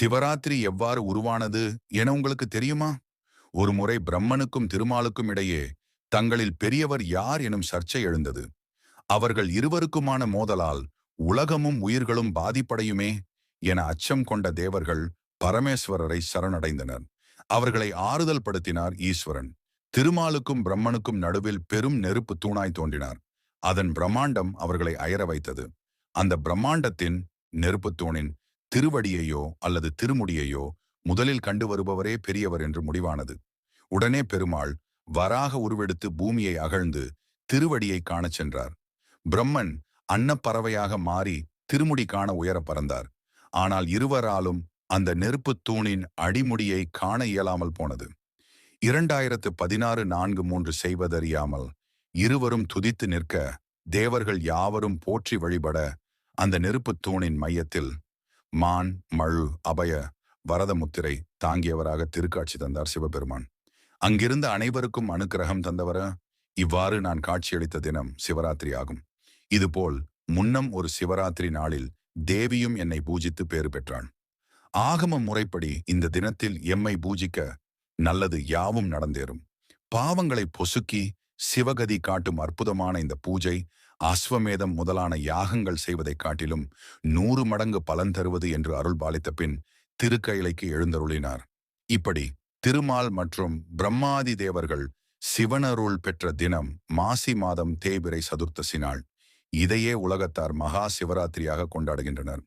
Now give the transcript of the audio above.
சிவராத்திரி எவ்வாறு உருவானது என உங்களுக்கு தெரியுமா? ஒரு முறை பிரம்மனுக்கும் திருமாலுக்கும் இடையே தங்களில் பெரியவர் யார் எனும் சர்ச்சை எழுந்தது. அவர்கள் இருவருக்குமான மோதலால் உலகமும் உயிர்களும் பாதிப்படையுமே என அச்சம் கொண்ட தேவர்கள் பரமேஸ்வரரை சரணடைந்தனர். அவர்களை ஆறுதல் படுத்தினார் ஈஸ்வரன். திருமாலுக்கும் பிரம்மனுக்கும் நடுவில் பெரும் நெருப்பு தூணாய் தோன்றினார். அதன் பிரம்மாண்டம் அவர்களை அயர வைத்தது. அந்த பிரம்மாண்டத்தின் நெருப்புத் தூணின் திருவடியையோ அல்லது திருமுடியையோ முதலில் கண்டு வருபவரே பெரியவர் என்று முடிவானது. உடனே பெருமாள் வராக உருவெடுத்து பூமியை அகழ்ந்து திருவடியை காணச் சென்றார். பிரம்மன் அன்னப்பறவையாக மாறி திருமுடி காண உயர பறந்தார். ஆனால் இருவராலும் அந்த நெருப்புத் தூணின் அடிமுடியை காண இயலாமல் போனது. இரண்டாயிரத்து பதினாறு நான்கு மூன்று செய்வதறியாமல் இருவரும் துதித்து நிற்க தேவர்கள் யாவரும் போற்றி வழிபட அந்த நெருப்புத் தூணின் மையத்தில் மான் மழு அபய வரதமுத்திரை தாங்கியவராக திருக்காட்சி தந்தார் சிவபெருமான். அங்கிருந்த அனைவருக்கும் அனுக்கிரகம் தந்தவர இவ்வாறு நான் காட்சியளித்த தினம் சிவராத்திரி ஆகும். இதுபோல் முன்னம் ஒரு சிவராத்திரி நாளில் தேவியும் என்னை பூஜித்து பேறு பெற்றான். ஆகம முறைப்படி இந்த தினத்தில் எம்மை பூஜிக்க நல்லது யாவும் நடந்தேறும். பாவங்களை பொசுக்கி சிவகதி காட்டும் அற்புதமான இந்த பூஜை அஸ்வமேதம் முதலான யாகங்கள் செய்வதைக் காட்டிலும் நூறு மடங்கு பலன் தருவது என்று அருள் பாலித்த பின் திருக்கயிலைக்கு எழுந்தருளினார். இப்படி திருமால் மற்றும் பிரம்மாதி தேவர்கள் சிவனருள் பெற்ற தினம் மாசி மாதம் தேய்பிரை சதுர்த்தசி நாள். இதையே உலகத்தார் மகா சிவராத்திரியாக கொண்டாடுகின்றனர்.